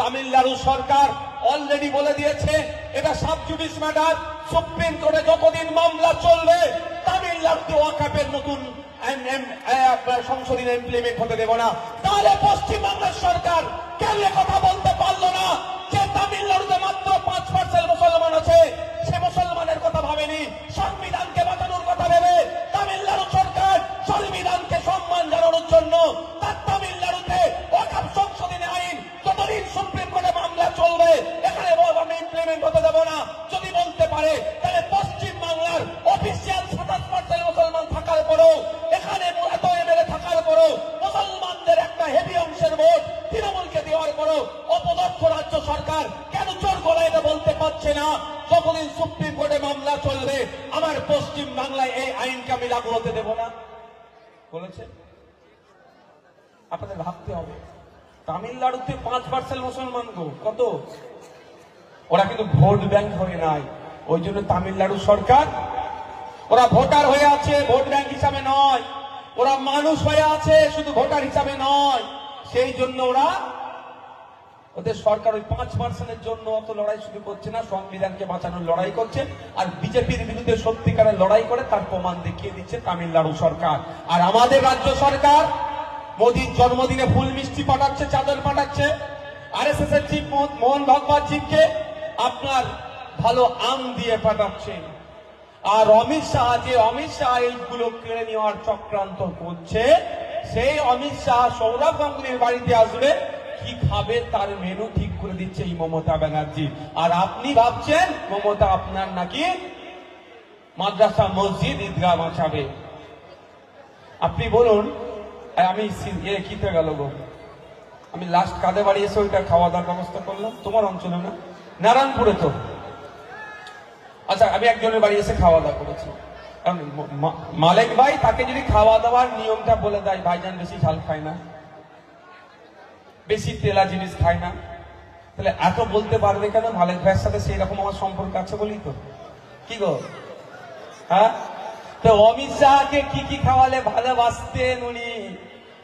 তামিলনাড়ু সরকার already বলে দিয়েছে, এটা সাব জুডিস ম্যাটার সুপ্রিম কোর্টে যতদিন মামলা চলবে তামিলনাড়ুতে ওয়াকাপের নতুন সংশোধনী ইমপ্লিমেন্ট হতে দেব না। তাহলে পশ্চিমবঙ্গের সরকার কেন কথা বলতে পারল না? যে তামিলনাড়ুতে মাত্র পাঁচ পার্সেন্ট মুসলমান আছে, সে মুসলমানের কথা ভাবেনি, সংবিধানকে বাঁচানোর কথা ভেবে তামিলনাড়ু পারছে না। যতদিন সুপ্রিম কোর্টে মামলা চলবে। আমার পশ্চিম বাংলায় এই আইনকে আমি লাগু হতে দেব না। বলেছে? আপনাদের ভাবতে হবে। তামিলনাড়ুতে পাঁচ পার্সেন্ট মুসলমান গো। কত? ওরা কিন্তু ভোট ব্যাংক হয়ে নাই। ওই জন্য তামিলনাড়ু সরকার, ওরা ভোটার হয়ে আছে, ভোট ব্যাংক হিসাবে নয়। ওরা মানুষ হয়ে আছে, শুধু ভোটার হিসাবে নয়। সেই জন্য ওরা ওদের সরকার ওই পাঁচ পার্সেন্টের জন্য অত লড়াই শুরু করছে না, সংবিধানকে বাঁচানোর লড়াই করছে, আর বিজেপির বিরুদ্ধে সত্যিকারের লড়াই করে তার প্রমাণ দেখিয়ে দিচ্ছে তামিলনাড়ু সরকার। আর আমাদের রাজ্য সরকার মোদীর জন্মদিনে ফুল মিষ্টি পাঠাচ্ছে, চাদর পাঠাচ্ছে। আর এস এস এর চিফ মোহন ভাগবত জিকে আপনার ভালো আম দিয়ে পাঠাচ্ছে। আর অমিত শাহ, যে অমিত শাহ এইগুলো কেড়ে নেওয়ার চক্রান্ত করছে, সেই অমিত শাহ সৌরভ গাঙ্গুলির বাড়িতে আসবে। কি খাবে তার মেনু ঠিক করে দিচ্ছে এই মমতা ব্যানার্জি। আর আপনি ভাবছেন, মমতা আপনার নাকি মাদ্রাসা মসজিদ ঈদগাহ বাঁচাবে? আপনি বলুন আমি এ কিতে গেল গো? আমি লাস্ট কাঁধে বাড়ি এসে ওইটা খাওয়া দাওয়ার ব্যবস্থা করলাম? তোমার অঞ্চলে না? নারায়ণপুরে তো। আচ্ছা আমি একজনের বাড়ি এসে খাওয়া দাওয়া করেছি। মালিক ভাই, তাকে যদি খাওয়া দাওয়ার নিয়মটা বলে দেয়, ভাইজান বেশি ঝাল খায় না। বেশি তেলা জিনিস খায় না। তাহলে এত বলতে পারবে কেন? মালিক ভাইয়ের সাথে সেই রকম আমার সম্পর্ক আছে বলি তো। কি গো? হ্যাঁ? তো অমিত শাহকে কি কি খাওয়ালে ভালোবাসতেন উনি?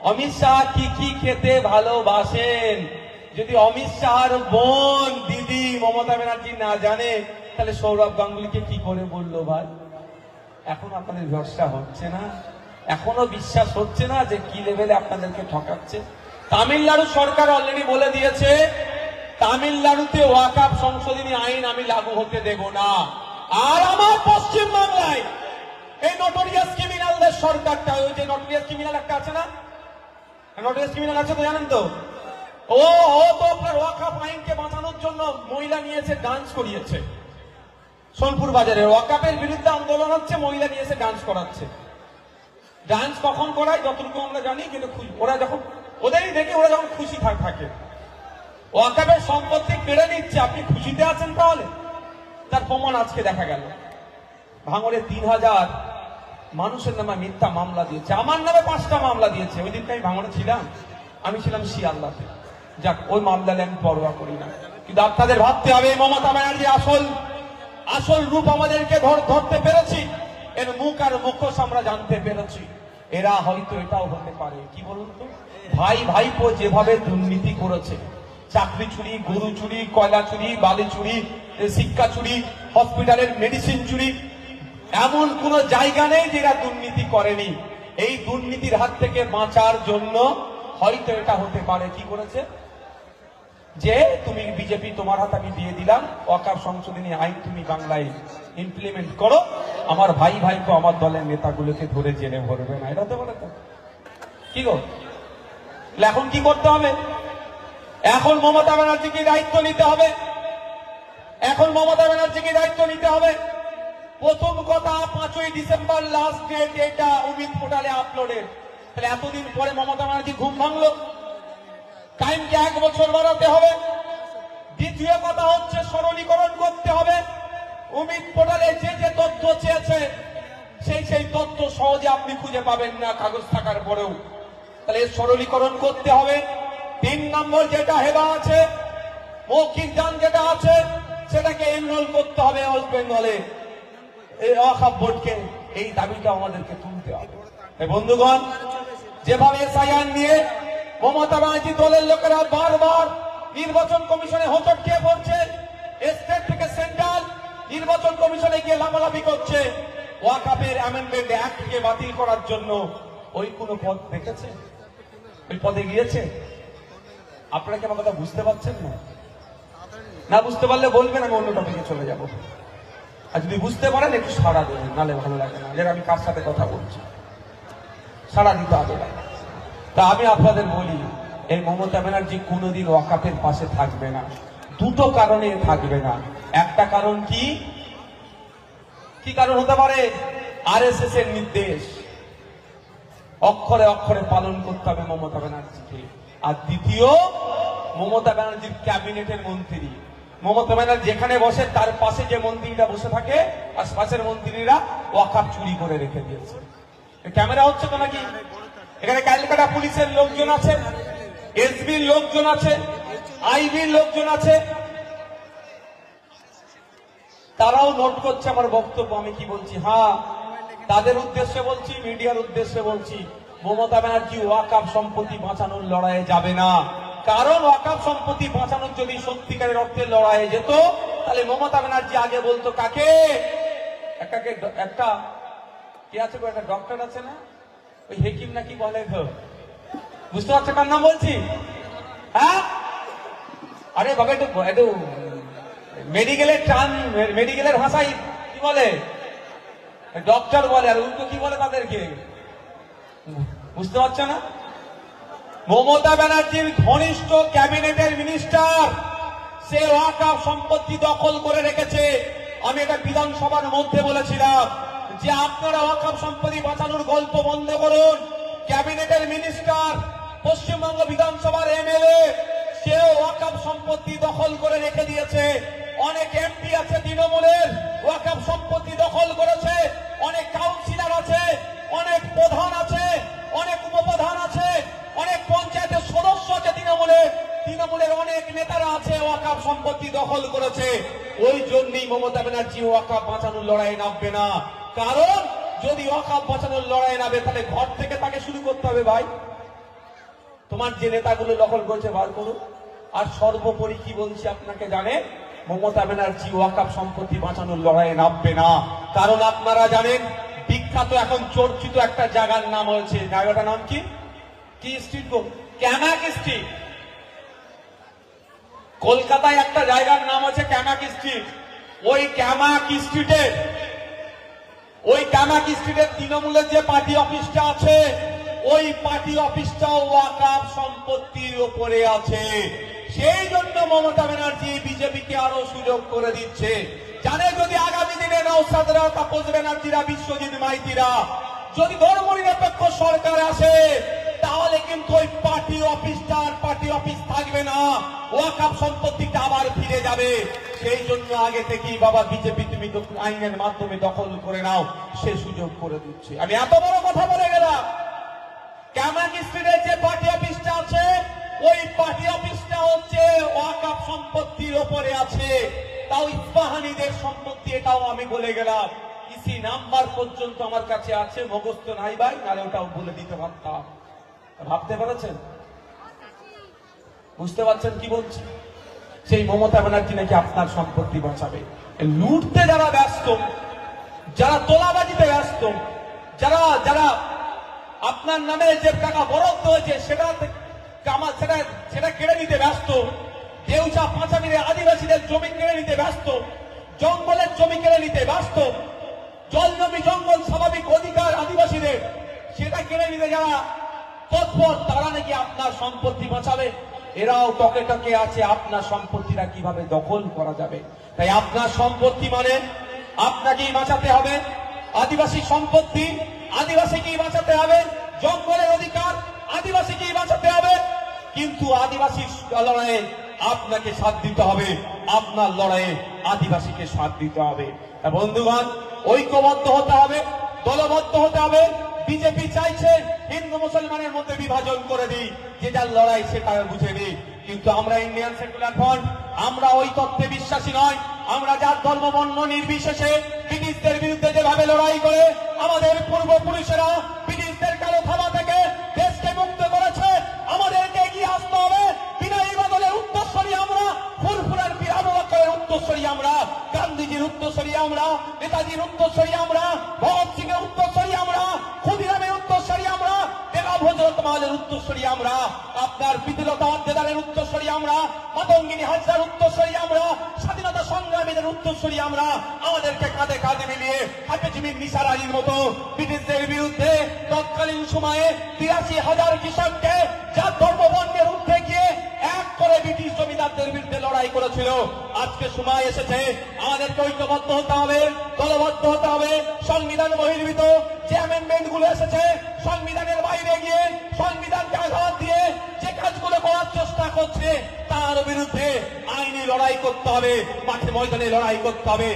অমিত শাহ কি কি খেতে ভালোবাসেন? যদি অমিত শাহর বোন, দিদি মমতা ব্যানার্জি না জানে, তাহলে সৌরভ গাঙ্গুলিকে কি করে বলল ভাই? এখন আপনাদের ভরসা হচ্ছে না? এখনও বিশ্বাস হচ্ছে না যে কি লেভেলে আপনাদেরকে ঠকাচ্ছে? তামিলনাড়ু সরকার অলরেডি বলে দিয়েছে, তামিলনাড়ুতে ওয়াকাপ সংশোধনী আইন আমি লাগু হতে দেব না। আর আমার পশ্চিম বাংলায়, এই নটোরিয়াস ক্রিমিনালদের সরকারটা, ওই যে নটোরিয়াস ক্রিমিনাল একটা আছে না? নটোরিয়াস ক্রিমিনাল আছে তো জানেন তো? ও ও তো আপনার ওয়াকাপ আইনকে বাঁচানোর জন্য মহিলা নিয়েছে ডান্স করিয়েছে। সোনপুর বাজারে ওয়াকাপের বিরুদ্ধে আন্দোলন হচ্ছে, মহিলা নিয়ে এসে ডান্স করাচ্ছে। ডান্স কখন করায়, যতটুকু আমরা জানি, কিন্তু ওরা যখন ওদেরই দেখে ওরা যখন খুশি থাক- ওয়াকাপের সম্পত্তি কেড়ে নিচ্ছে, আপনি খুশিতে আছেন তাহলে? তার প্রমাণ আজকে দেখা গেল। ভাঙড়ে তিন হাজার মানুষের নামে মিথ্যা মামলা দিয়েছে। আমার নামে পাঁচটা মামলা দিয়েছে। ওই দিনকে আমি ভাঙড়ে ছিলাম। আমি ছিলাম শিয়াল্লাতে যাক, ওই মামলা আমি পরোয়া করি না। কিন্তু আপনাদের ভাবতে হবে, মমতা ব্যানার্জি আসল আসল রূপ আমাদেরকে ধর- ধরতে পেরেছি। এর মুখ আর মুখোশ আমরা জানতে পেরেছি। এরা হয়তো এটাও হতে পারে। কি বলুন তো? ভাই ভাইপো যেভাবে দুর্নীতি করেছে, চাকরি চুরি, গরু চুরি, কয়লা চুরি, বালি চুরি, শিক্ষা চুরি, হসপিটালের মেডিসিন চুরি, এমন কোন জায়গা নেই যেটা দুর্নীতি করেনি। এই দুর্নীতির হাত থেকে বাঁচার জন্য হয়তো এটা হতে পারে। কি করেছে? যে তুমি বিজেপি, তোমার হাত আমি দিয়ে দিলাম, অকার সংশোধনী আইন তুমি বাংলায় ইমপ্লিমেন্ট করো। আমার ভাই ভাইকে আমার দলের নেতাগুলোকে ধরে জেনে ভরবে না এটা তো বলে তো। কি গো? এখন কি করতে হবে? এখন মমতা ব্যানার্জিকে দায়িত্ব নিতে হবে। এখন মমতা ব্যানার্জিকে দায়িত্ব নিতে হবে। প্রথম কথা, পাঁচই ডিসেম্বর লাস্ট ডেট এটা উমিদ পোর্টালে আপলোডের তাহলে এতদিন পরে মমতা ব্যানার্জি ঘুম ভাঙলো। টাইমকে এক বছর বাড়াতে হবে। দ্বিতীয় কথা হচ্ছে সরলীকরণ করতে হবে। উমিদ পোর্টালে যে যে তথ্য চেয়েছে, সেই সেই তথ্য সহজে আপনি খুঁজে পাবেন না কাগজ থাকার পরেও। তাহলে সরলীকরণ করতে হবে। তিন নম্বর যেটা হেবা আছে, মৌখিক যান যেটা আছে, সেটাকে এনরোল করতে হবে ওয়েস্ট বেঙ্গলে এই অখাপ বোর্ডকে, এই দাবিটা আমাদেরকে তুলতে হবে। বন্ধুগণ, যেভাবে এসআইআর নিয়ে মমতা ব্যানার্জি দলের লোকেরা বারবার নির্বাচন কমিশনে হোঁচট খেয়ে পড়ছে স্টেট থেকে সেন্ট্রাল নির্বাচন কমিশনে গিয়ে লাফালাফি করছে। ওয়াকাপের অ্যামেন্ডমেন্ট অ্যাক্টকে বাতিল করার জন্য ওই কোনো পদ দেখেছে? ওই পদে গিয়েছে? আপনারা কি আমার কথা বুঝতে পারছেন না? না বুঝতে পারলে বলবেন, আমি অন্য টপিকে চলে যাব। আর যদি বুঝতে পারেন, একটু সাড়া দেবেন নালে ভালো লাগে না। যে আমি কার সাথে কথা বলছি? সাড়া দিতে হবে তা আমি আপনাদের বলি, এই মমতা ব্যানার্জি কোনোদিন ওয়াকাপের পাশে থাকবে না। দুটো কারণে থাকবে না। একটা কারণ কি? কি কারণ হতে পারে? আরএসএস এর নির্দেশ। অক্ষরে অক্ষরে পালন করতে হবে মমতা ব্যানার্জিকে। আর দ্বিতীয়, মমতা ব্যানার্জির ক্যাবিনেটের মন্ত্রী। মমতা ব্যানার্জি যেখানে বসে, তার পাশে যে মন্ত্রীরা বসে থাকে, আর পাশের মন্ত্রীরা ওয়াকাপ চুরি করে রেখে দিয়েছে। ক্যামেরা হচ্ছে তো নাকি? এখানে ক্যালকাটা পুলিশের লোকজন আছে, এসবির লোকজন আছে, আইবির লোকজন আছে তারাও নোট করছে আমার বক্তব্য, আমি কি বলছি? হ্যাঁ তাদের উদ্দেশ্যে বলছি, মিডিয়ার উদ্দেশ্যে বলছি, মমতা ব্যানার্জি ওয়াকাপ সম্পত্তি বাঁচানোর লড়াইয়ে যাবে না। কারণ ওয়াকাপ সম্পত্তি বাঁচানোর যদি সত্যিকারের অর্থে লড়াইয়ে যেত, তাহলে মমতা ব্যানার্জি আগে বলতো কাকে? একটা, কি আছে একটা ডক্টর আছে না? ওই হেকিম নাকি বলে বুঝতে পারছ কার নাম বলছি? হ্যাঁ? আরে বাবা একটু মেডিকেলের টান মেডিকেলের ভাষায় কি বলে? ডক্টর বলে, আর উল্টো কি বলে তাদেরকে? বুঝতে পারছ না? মমতা ব্যানার্জির ঘনিষ্ঠ ক্যাবিনেটের মিনিস্টার, সে ওয়াকাফ সম্পত্তি দখল করে রেখেছে। আমি এটা বিধানসভার মধ্যে বলেছিলাম যে আপনারা ওয়াকাফ সম্পত্তি বাঁচানোর গল্প বন্ধ করুন। ক্যাবিনেটের মিনিস্টার, পশ্চিমবঙ্গ বিধানসভার এমএলএ, সেও ওয়াকাফ সম্পত্তি দখল করে রেখে দিয়েছে। অনেক এমপি আছে তৃণমূলের। ওয়াকাপ সম্পত্তি দখল করেছে। অনেক কাউন্সিলর আছে। অনেক প্রধান আছে। অনেক উপপ্রধান আছে। অনেক পঞ্চায়েতের সদস্য আছে তৃণমূলের তৃণমূলের অনেক নেতারা আছে ওয়াকাপ সম্পত্তি দখল করেছে। ওই জন্যই মমতা ব্যানার্জি ওয়াকাপ বাঁচানোর লড়াই নামবে না। কারণ, যদি ওয়াকাপ বাঁচানোর লড়াই নামে, তাহলে ঘর থেকে তাকে শুরু করতে হবে ভাই। তোমার যে নেতাগুলো দখল করেছে, বার করুন। আর সর্বোপরি কি বলছি আপনাকে জানে মমতা ব্যানার্জি ওয়াকাপ সম্পত্তি বাঁচানোর লড়াইয়ে নামবে না। কারণ আপনারা জানেন, বিখ্যাত এখন চর্চিত একটা জায়গার নাম হয়েছে, জায়গাটার নাম কি? কি স্ট্রিট গো? ক্যামাক স্ট্রিট কলকাতায় একটা জায়গার নাম আছে ক্যামাক স্ট্রিট ওই ক্যামাক স্ট্রিটে ওই ক্যামাক স্ট্রিটের তৃণমূলের যে পার্টি অফিসটা আছে, ওই পার্টি অফিসটাও ওয়াকাফ সম্পত্তির উপরে আছে। সেই জন্য মমতা ব্যানার্জি বিজেপিকে আরও সুযোগ করে দিচ্ছে। জানে যদি আগামী দিনে নৌসাদরা তাপস ব্যানার্জিরা বিশ্বজিৎ মাইতিরা যদি ধর্ম নিরপেক্ষ সরকার আসে, তাহলে কিন্তু ওই পার্টি অফিসটা আর পার্টি অফিস থাকবে না। ওয়াকাফ সম্পত্তিটা আবার ফিরে যাবে। সেই জন্য আগে থেকেই বাবা বিজেপি তুমি আইনের মাধ্যমে দখল করে নাও, সে সুযোগ করে দিচ্ছে। আমি এত বড় কথা বলে গেলাম। ক্যামাক স্ট্রিটের যে পার্টি অফিসটা আছে, ওই পার্টি অফিসটা হচ্ছে সম্পত্তির ওপরে আছে। তাও ইস্পাহানিদের সম্পত্তি, এটাও আমি বলে গেলাম। ইসি নাম্বার পর্যন্ত আমার কাছে আছে, মুখস্থ নাই ভাই, নাহলে ওটাও বলে দিতে পারতাম। ভাবতে পেরেছেন? বুঝতে পারছেন কি বলছি? সেই মমতা ব্যানার্জি নাকি আপনার সম্পত্তি বাঁচাবে। লুটতে যারা ব্যস্ত, যারা তোলাবাজিতে ব্যস্ত, যারা যারা আপনার নামে যে টাকা বরাদ্দ হয়েছে, সেটা তে- সেটা সেটা কেড়ে নিতে ব্যস্ত। দেউচা পাঁচামিরে আদিবাসীদের জমি কেড়ে নিতে ব্যস্ত। জঙ্গলের জমি কেড়ে নিতে ব্যস্ত। জল জমি, জঙ্গল স্বাভাবিক অধিকার আদিবাসীদের, সেটা কেড়ে নিতে যারা তৎপর, তারা নাকি আপনার সম্পত্তি বাঁচাবে। এরাও টকে টকে আছে, আপনার সম্পত্তিটা কীভাবে দখল করা যাবে? তাই আপনার সম্পত্তি মানে আপনাকেই বাঁচাতে হবে। আদিবাসী সম্পত্তি, আদিবাসীকেই বাঁচাতে হবে। জঙ্গলের অধিকার, আদিবাসীকেই বাঁচাতে হবে। কিন্তু আদিবাসী লড়াইয়ে আপনাকে সাথ দিতে হবে। আপনার লড়াইয়ে আদিবাসীকে সাথ দিতে হবে। বন্ধুগণ, ঐক্যবদ্ধ হতে হবে, দলবদ্ধ হতে হবে। বিজেপি চাইছে হিন্দু মুসলমানের মধ্যে বিভাজন করে দিই যে যার লড়াই সেটা বুঝে নিই কিন্তু আমরা ইন্ডিয়ান সেকুলার ফ্রন্ট, আমরা ওই তত্ত্বে বিশ্বাসী নয়। আমরা যার ধর্ম, বর্ণ নির্বিশেষে ব্রিটিশদের বিরুদ্ধে যেভাবে লড়াই করে, আমাদের পূর্বপুরুষেরা আমরা, নেতাজির উত্তরসূরি আমরা, ভগৎ সিং এর উত্তরসূরি আমরা, ক্ষুদিরামের উত্তরসূরি আমরা উত্তরসূরি উত্তরসূরি উত্তরসূরি আমরা, স্বাধীনতা সংগ্রামীদের উত্তরসূরি আমরা, আমাদেরকে কাঁধে কাঁধে মিলিয়ে হাফেজিমির নিসার বিরুদ্ধে তৎকালীন সময়ে তিরাশি হাজার কৃষককে লড়াই করেছিল। আজকে সময় এসেছে। আমাদেরকে ঐক্যবদ্ধ হতে হবে, দলবদ্ধ হতে হবে। সংবিধান বহির্ভূত যে অ্যামেন্ডমেন্টগুলো এসেছে, সংবিধানের বাইরে গিয়ে সংবিধানকে আঘাত দিয়ে যে কাজগুলো করার চেষ্টা করছে, তার বিরুদ্ধে আইনি লড়াই করতে হবে, মাঠে ময়দানে লড়াই করতে হবে।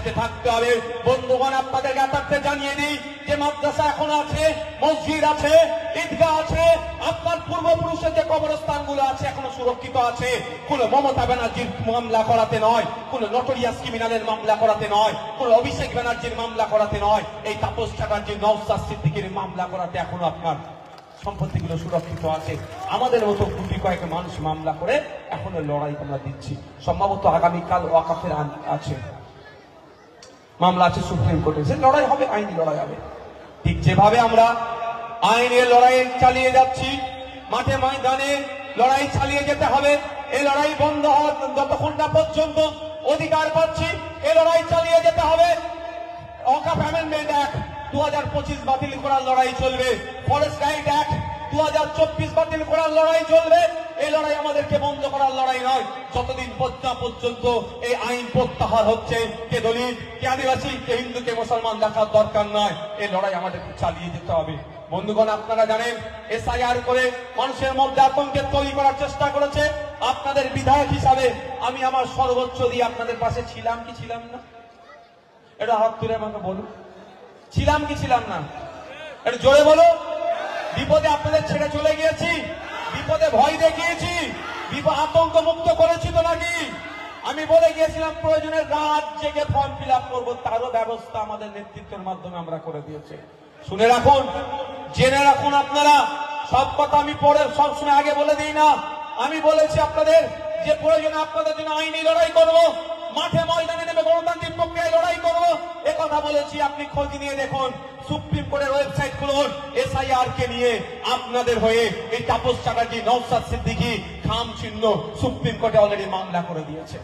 একসাথে থাকতে হবে। বন্ধুগণ, আপনাদের জ্ঞাতার্থে জানিয়ে দিই যে মাদ্রাসা এখন আছে, মসজিদ আছে, ঈদগাহ আছে, আপনার পূর্বপুরুষের যে কবরস্থানগুলো আছে এখনও সুরক্ষিত আছে। কোন মমতা ব্যানার্জির মামলা করাতে নয়, কোন নটোরিয়াস ক্রিমিনালের মামলা করাতে নয়, কোন অভিষেক ব্যানার্জির মামলা করাতে নয়। এই তাপস চ্যাটার্জির নওসাদ সিদ্দিকের মামলা করাতে এখনও আপনার সম্পত্তিগুলো সুরক্ষিত আছে। আমাদের মতো গুটি কয়েক মানুষ মামলা করে এখনও লড়াই আমরা দিচ্ছি। সম্ভবত আগামীকাল ওয়াকাফের আছে। মামলা আছে, সুপ্রিম কোর্টে। সে লড়াই হবে, আইনি লড়াই হবে। ঠিক যেভাবে আমরা আইনের লড়াই চালিয়ে যাচ্ছি, মাঠে ময়দানে লড়াই চালিয়ে যেতে হবে এই লড়াই বন্ধ হওয়ার যতক্ষণ না পর্যন্ত অধিকার পাচ্ছি এই লড়াই চালিয়ে যেতে হবে। অকাপ অ্যামেন্ডমেন্ট অ্যাক্ট দু হাজার পঁচিশ বাতিল করার লড়াই চলবে। ফরেস্ট রাইট অ্যাক্ট দু হাজার চব্বিশ বাতিল করার লড়াই চলবে। এই লড়াই আমাদেরকে বন্ধ করার লড়াই নয়। যতদিন পর্যন্ত পর্যন্ত এই আইন প্রত্যাহার হচ্ছে? কে দলিত, কে আদিবাসী, কে হিন্দু, কে মুসলমান দেখার দরকার নয় এই লড়াই আমাদেরকে চালিয়ে যেতে হবে। বন্ধুগণ, আপনারা জানেন এসআইআর করে মানুষের মধ্যে আতঙ্কের তৈরি করার চেষ্টা করেছে। আপনাদের বিধায়ক হিসাবে আমি আমার সর্বোচ্চ দিয়ে আপনাদের পাশে ছিলাম কি ছিলাম না? এটা হাত তুলে আমাকে বলুন। ছিলাম কি ছিলাম না? এটা জোরে বলো বিপদে আপনাদের ছেড়ে চলে গিয়েছি। বিপদে ভয় দেখিয়েছি। আতঙ্ক মুক্ত করেছি তো নাকি? আমি বলে গিয়েছিলাম, প্রয়োজনে রাত জেগে ফর্ম ফিল আপ করব। তারও ব্যবস্থা আমাদের নেতৃত্বের মাধ্যমে আমরা করে দিয়েছি। শুনে রাখুন, জেনে রাখুন আপনারা, সব কথা আমি পরে সবসময় আগে বলে দিই না। আমি বলেছি আপনাদের যে প্রয়োজনে আপনাদের জন্য আইনি লড়াই করব। মাঠে ময়দানে নেমে গণতান্ত্রিক প্রক্রিয়ায় লড়াই করব। এ কথা বলেছি, আপনি খোঁজ নিয়ে দেখুন। সুপ্রিম কোর্টের ওয়েবসাইট খুলুন এসআইআর কে নিয়ে আপনাদের হয়ে এই তাপস চ্যাটার্জি নৌসাদ সিদ্দিকী খাম চিহ্ন সুপ্রিম কোর্টে অলরেডি মামলা করে দিয়েছে।